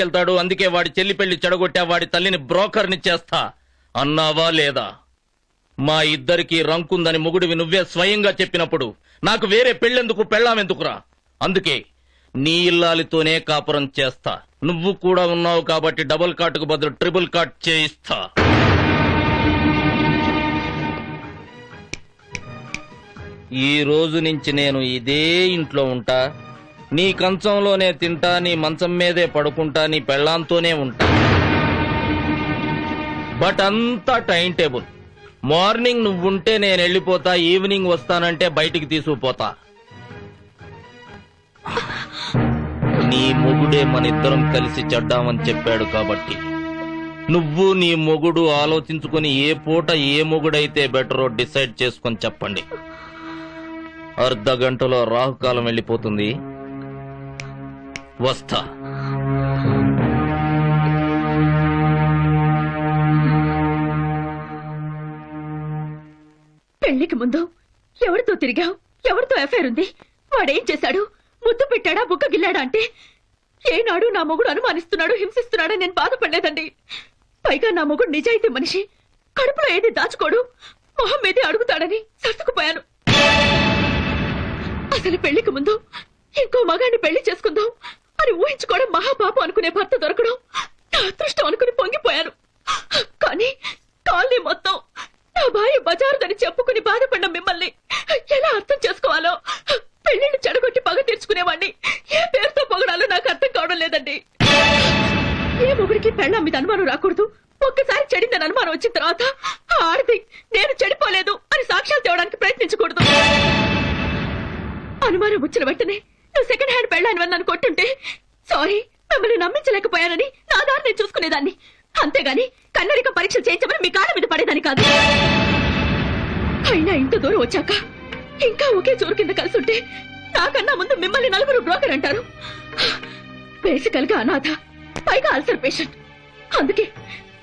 వెళ్తాడు అందుకే వాడి చెల్లి పెళ్ళి చెడగొట్టా వాడి తల్లిని బ్రోకర్ని చేస్తా. అన్నావా లేదా? మా ఇద్దరికి రంకుందని మొగుడివి నువ్వే స్వయంగా చెప్పినప్పుడు నాకు వేరే పెళ్ళెందుకు పెళ్ళామెందుకురా? అందుకే నీ ఇల్లాలితోనే కాపురం చేస్తా. నువ్వు కూడా ఉన్నావు కాబట్టి డబుల్ కాటుకు బదులు ట్రిపుల్ కాట్ చేయిస్తా. ఈ రోజు నుంచి నేను ఇదే ఇంట్లో ఉంటా. నీ కంచంలోనే తింటా నీ మంచం మీదే పడుకుంటా నీ పెళ్ళాంతోనే ఉంటా. బట్ అంతా టైం టేబుల్. మార్నింగ్ నువ్వుంటే నేను వెళ్ళిపోతా ఈవినింగ్ వస్తానంటే బయటికి తీసుకుపోతా. నీ మొగుడే మన ఇద్దరం కలిసి చెడ్డామని చెప్పాడు కాబట్టి. నువ్వు నీ మొగుడు ఆలోచించుకొని ఏ పూట ఏ మొగుడైతే బెటరో డిసైడ్ చేసుకొని చెప్పండి. అర్ధ గంటలో రాహుకాలం వెళ్ళిపోతుంది. వస్తా. పెళ్ళికి ముందు ఎవరితో తిరిగావు? ఎవరితో ఎఫైర్ ఉంది? వాడేం చేశాడు? ముద్దు పెట్టాడా? బుక్క గిల్లాడా అంటే? ఏనాడు నా మొగుడు అనుమానిస్తున్నాడు హింసిస్తున్నాడని నేను బాధపడలేదండి. పైగా నా మొగుడు నిజాయితీ మనిషి. కడుపులో ఏది దాచుకోడు? మొహం మీదే అడుగుతాడని సర్దుకుపోయాను. అసలు పెళ్ళికి ముందు ఇంకో మగాన్ని పెళ్ళి చేసుకుందాం. అని ఊహించుకోవడం మహాపాపం అనుకునే భర్త దొరకడం నా అదృష్టం అనుకుని పొంగిపోయాను. కానీ కాలనీ మొత్తం నా భార్య బజారుదని చెప్పుకుని బాధపడిన మిమ్మల్ని ఎలా అర్థం చేసుకోవాలో పెళ్ళిని చెడగొట్టి పగ తీర్చుకునేవాడిని ఏ పేరుతో పొగడాలో నాకు అర్థం కావడం లేదండి. ఏ మొగుడికి పెళ్ళ మీద అనుమానం రాకూడదు? ఒక్కసారి చెడిందని అనుమానం వచ్చిన తర్వాత ఆడది నేను చెడిపోలేదు అని సాక్ష్యాలు తేవడానికి ప్రయత్నించకూడదు. అనుమానం వచ్చిన వెంటనే నన్ను కొట్టుంటే? సారీ మిమ్మల్ని నమ్మించలేకపోయానని నా దారి నేను చూసుకునేదాన్ని. అంతేగాని కన్నడిక పరీక్షలు చేయించమని మీ కాళ్ళ మీద పడేదాన్ని కాదు. అయినా ఇంత దూరం వచ్చాక ఇంకా ఒకే చోరు కింద కలిసి ఉంటే నాకన్నా ముందు మిమ్మల్ని నలుగురు బ్రోకర్ అంటారు. బేసికల్గా అనాథ పైగా అల్సర్ పేషెంట్. అందుకే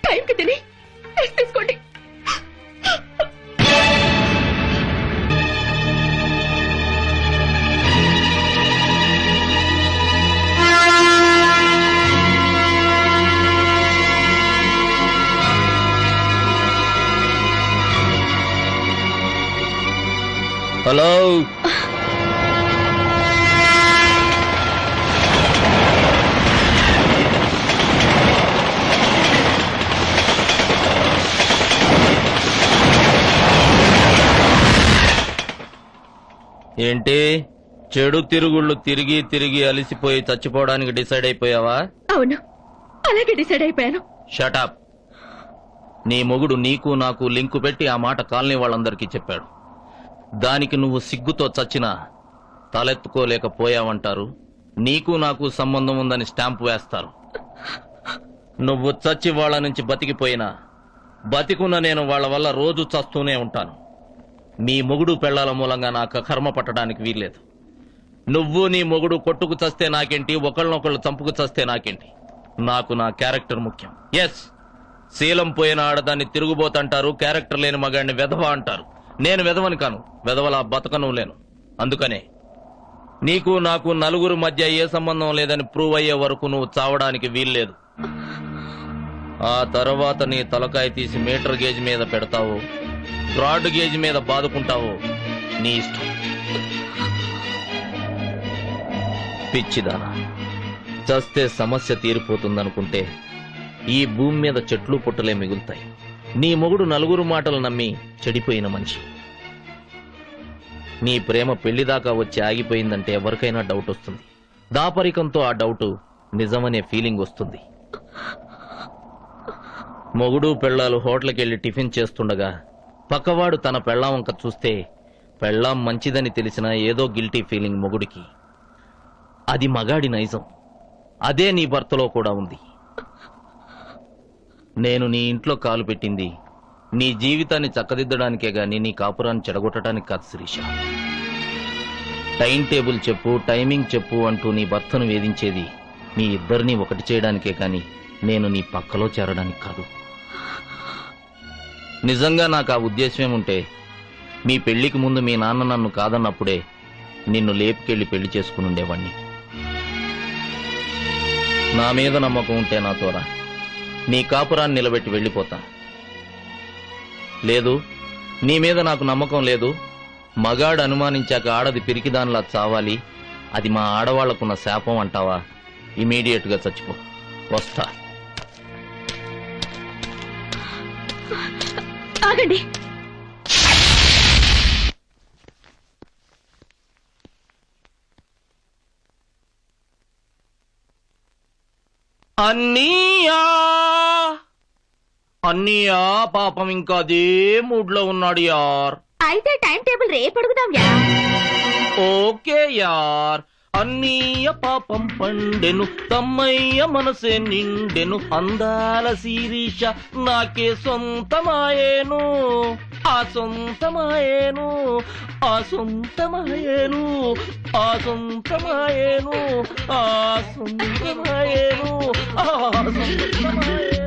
టైంకి తిని తీసుకోండి. హలో. ఏంటి? చెడు తిరుగుళ్ళు తిరిగి తిరిగి అలిసిపోయి చచ్చిపోవడానికి డిసైడ్ అయిపోయావా? అవును. అలాగే డిసైడ్ అయిపోయాను. షటప్ నీ మొగుడు నీకు నాకు లింకు పెట్టి ఆ మాట కాలనీ వాళ్ళందరికీ చెప్పాడు. దానికి నువ్వు సిగ్గుతో చచ్చినా తలెత్తుకోలేకపోయావంటారు. నీకు నాకు సంబంధం ఉందని స్టాంప్ వేస్తారు. నువ్వు చచ్చి వాళ్ళ నుంచి బతికిపోయినా బతికున్న నేను వాళ్ళ వల్ల రోజు చస్తూనే ఉంటాను. మీ మొగుడు పెళ్ళాల మూలంగా నాకు కర్మ పట్టడానికి వీల్లేదు. నువ్వు నీ మొగుడు కొట్టుకు చస్తే నాకేంటి ఒకళ్ళనొకళ్ళు చంపుకు చస్తే నాకేంటి? నాకు నా క్యారెక్టర్ ముఖ్యం. ఎస్ శీలం పోయిన ఆడదాన్ని తిరుగుబోతంటారు క్యారెక్టర్ లేని మగాడిని వెధవ అంటారు. నేను వెధవని కాను. వెదవలా బతకను లేను. అందుకనే నీకు నాకు నలుగురు మధ్య ఏ సంబంధం లేదని ప్రూవ్ అయ్యే వరకు నువ్వు చావడానికి వీల్లేదు. ఆ తర్వాత నీ తలకాయ తీసి మీటర్ గేజ్ మీద పెడతావు. బ్రాడ్ గేజ్ మీద బాదుకుంటావు. నీ ఇష్టం. పిచ్చిదానా. చస్తే సమస్య తీరిపోతుందనుకుంటే ఈ భూమి మీద చెట్లు పుట్టలే మిగులుతాయి. నీ మొగుడు నలుగురు మాటలు నమ్మి చెడిపోయిన మనిషి. నీ ప్రేమ పెళ్ళిదాకా వచ్చి ఆగిపోయిందంటే ఎవరికైనా డౌట్ వస్తుంది. దాపరికంతో ఆ డౌట్ నిజమనే ఫీలింగ్ వస్తుంది. మొగుడు పెళ్ళాలు హోటల్కి వెళ్ళి టిఫిన్ చేస్తుండగా పక్కవాడు తన పెళ్ళాం వంక చూస్తే పెళ్ళాం మంచిదని తెలిసిన ఏదో గిల్టీ ఫీలింగ్ మొగుడికి. అది మగాడి నైజం. అదే నీ భర్తలో కూడా ఉంది. నేను నీ ఇంట్లో కాలు పెట్టింది నీ జీవితాన్ని చక్కదిద్దడానికే గాని నీ కాపురాన్ని చెడగొట్టడానికి కాదు శిరీష. టైం టేబుల్ చెప్పు టైమింగ్ చెప్పు అంటూ నీ భర్తను వేధించేది మీ ఇద్దరిని ఒకటి చేయడానికే కాని నేను నీ పక్కలో చేరడానికి కాదు. నిజంగా నాకు ఆ ఉద్దేశం ఉంటే మీ పెళ్ళికి ముందు మీ నాన్న నన్ను కాదన్నప్పుడే నిన్ను లేపుకెళ్ళి పెళ్ళి చేసుకుని ఉండేవాణ్ణి. నా మీద నమ్మకం ఉంటే నాతోరా నీ కాపురాన్ని నిలబెట్టి వెళ్ళిపోతా. లేదు నీ మీద నాకు నమ్మకం లేదు. మగాడు అనుమానించాక ఆడది పిరికిదానిలా చావాలి. అది మా ఆడవాళ్ళకున్న శాపం అంటావా? ఇమీడియట్గా చచ్చిపో. వస్తా. ఆగండి. అన్నీయా అన్నీయా పాపం ఇంకా అదే మూడ్లో ఉన్నాడు యార్. అయితే టైం టేబుల్ రేపు అడుగుదాం యా. ఓకే యార్. అన్నీయ పాపం పండెను తమ్మయ్య మనసే నిండెను అందాల శీరీష నాకే సొంతమాయేను. ఆ సొంతమాయేను ఆ సొంతమాయేను ఆ సొంతమాయేను ఆ సొంతమాయేను ఆ సొంతమాయేను.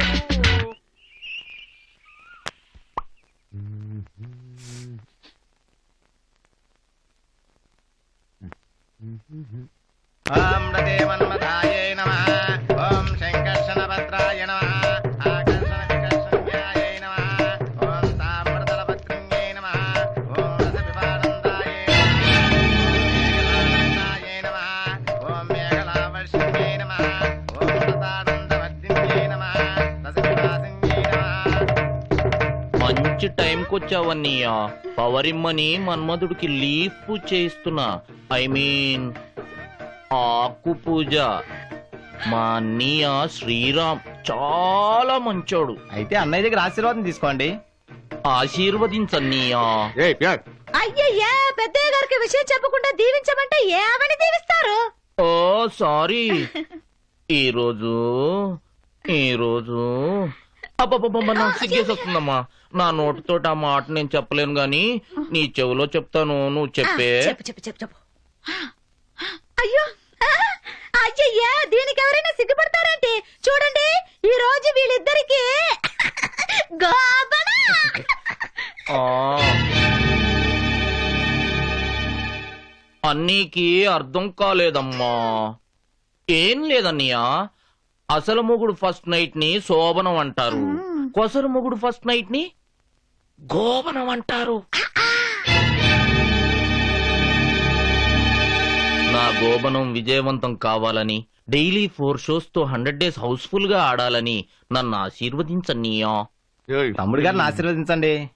మంచి టైంకి వచ్చావన్నయ్యా పవరిమ్మని మన్మధుడికి లీఫ్ చేయిస్తున్నా. ఐ మీన్ ఆకు పూజ. మా అన్నయ్య శ్రీరామ్ చాలా మంచోడు. అయితే అన్నయ్య దగ్గర ఆశీర్వాదం తీసుకోండి. ఆశీర్వదించన్నయ్యా. అయ్యయ్యా పెద్దయ్య గారికి విషయం చెప్పకుండా దీవించమంటే ఏమని దీవిస్తారు? Oh sorry. ఈరోజు ఈరోజు అబ్బబ్బబ్బ నాకు సిగ్గేసి వస్తుందమ్మా నా నోటితోటి ఆ మాట నేను చెప్పలేను గాని నీ చెవిలో చెప్తాను నువ్వు చెప్పే. చెప్పు చెప్పు చెప్పు చెప్పు. అయ్యో! అయ్యయ్యా దీనికి ఎవరైనా సిగ్గుపడతారంటే? చూడండి ఈ రోజు వీళ్ళిద్దరికి గోబన అన్నీకి అర్థం కాలేదమ్మా. ఏం లేదన్నయ్య? అసలు మొగుడు ఫస్ట్ నైట్ని శోభనం అంటారు. కొసరు మొగుడు ఫస్ట్ నైట్ని గోవనం అంటారు నా గోబనం విజయవంతం కావాలని డైలీ ఫోర్ షోస్తో హండ్రెడ్ డేస్ హౌస్ఫుల్గా ఆడాలని నన్ను ఆశీర్వదించన్నయ్యా తమ్ముడు గారిని ఆశీర్వదించండి.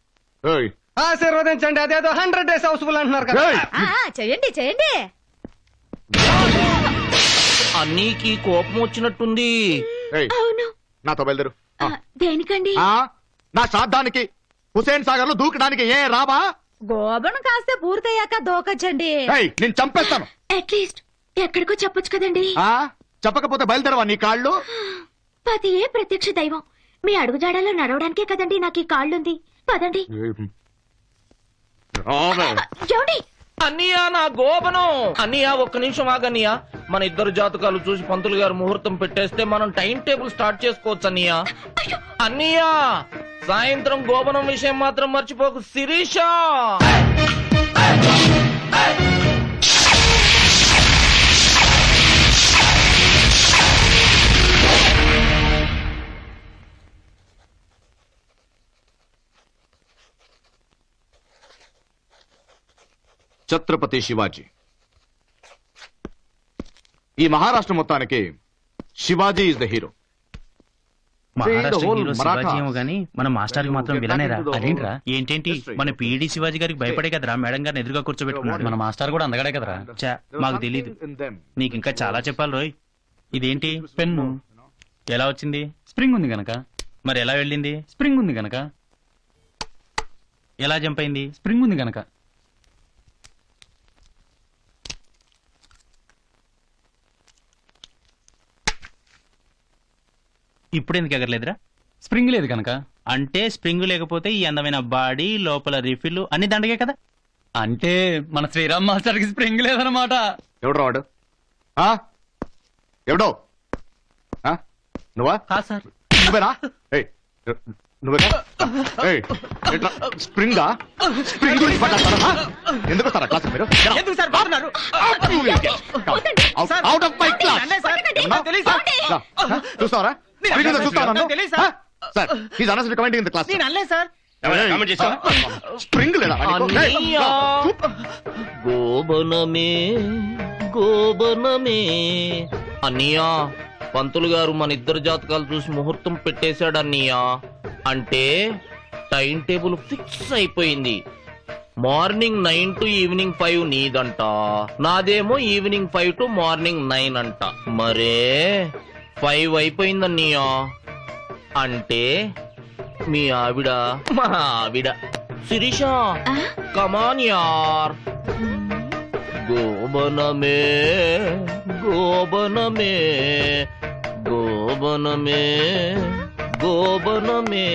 ఆశీర్వదించండి అదేదో హండ్రెడ్ డేస్ హౌస్ఫుల్ అంటున్నారు కదా. చేయండి చేయండి. అన్నీకి కోపం వచ్చినట్టుంది. అవును. నాతో బయలుదేరు. ఆ, దేనికండి? ఆ, నా శ్రాద్ధానికి హుసేన్ సాగర్లో దూకడానికి ఏ రావా గోబను కాస్తే పూర్తయ్యాక దోకొచ్చండి. ఏయ్, నేను చంపేస్తాను. అట్లీస్ట్ ఎక్కడికో చెప్పొచ్చు కదండి. ఆ? చెప్పకపోతే బయలుదేరవా నీ కాళ్ళు? పతియే ప్రత్యక్ష దైవం? మీ అడుగుజాడలో నడవడానికే కదండి నాకు ఈ కాళ్ళుంది. పదండి. రావే. ఏమండి? అన్నయ్య నా గోపనం. అన్నయ్య ఒక్క నిమిషం ఆగన్నయ్య మన ఇద్దరు జాతకాలు చూసి పంతులు గారు ముహూర్తం పెట్టేస్తే మనం టైం టేబుల్ స్టార్ట్ చేసుకోవచ్చు అన్నయ్య అన్నయ్య సాయంత్రం గోపనం విషయం మాత్రం మర్చిపోకు శిరీష! ఛత్రపతి శివాజీ. ఈ మహారాష్ట్ర మొత్తానికి శివాజీ ఇస్ ద హీరో ఏంటేంటి? మన పీడి శివాజీ గారికి భయపడే కదరా? మేడం గారిని ఎదురుగా కూర్చోబెట్టుకున్నాడు. మన మాస్టర్ కూడా అందగాడే కదరా? చా మాకు తెలీదు. నీకు ఇంకా చాలా చెప్పాలి రోయ్. ఇదేంటి? పెన్ను. ఎలా వచ్చింది? స్ప్రింగ్ ఉంది గనక. మరి ఎలా వెళ్ళింది? స్ప్రింగ్ ఉంది గనక. ఎలా జంప్ అయింది? స్ప్రింగ్ ఉంది గనక. ఇప్పుడు ఎందుకు ఎగరలేదురా? స్ప్రింగ్ లేదు కనుక. అంటే స్ప్రింగ్ లేకపోతే ఈ అందమైన బాడీ లోపల రిఫిల్ అన్ని దండగే కదా? అంటే మన శ్రీరామ్ మాస్టర్కి స్ప్రింగ్ లేదనమాట ఎవడు వాడు? ఆ? ఎవడో? ఆ? నువ్వా? సార్. నువ్వేనా? ఏయ్, నువ్వు స్ప్రింగా? స్ప్రింగ్ గురించి మాట్లాడతారా ఎందుకు వస్తారా క్లాస్ మీరు? ఎందుకు సార్ పోతున్నారు అవుట్ ఆఫ్ మై క్లాస్ అన్నే సార్. నాకు తెలీదు సార్. చూస్తావరా నేను స్ప్రింగ్ అన్నయ్య చూస్తావా నాకు తెలీదు sir. Sir is honest recommending in the class నేను అనలే సార్. స్ప్రింగ్ లేదా. గోబనమే గోబనమే. అన్నయ్యా పంతులు గారు మన ఇద్దరు జాతకాలు చూసి ముహూర్తం పెట్టేశాడు అన్నయ్యా. అంటే టైం టేబుల్ ఫిక్స్ అయిపోయింది. Morning nine to evening five నీదంట. నాదేమో evening five to morning nine అంట. మరే ఫైవ్ అయిపోయిందన్నయ్యా. అంటే మీ ఆవిడ మా ఆవిడ. శిరీష కమాన్ యార్ గోబనమే గోబనమే గోబనమే గోబనమే.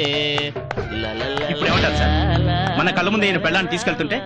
ఇప్పుడు ఏమంటారు సార్? మన కళ్ళ ముందు ఈయన పెళ్ళాన్ని తీసుకెళ్తుంటే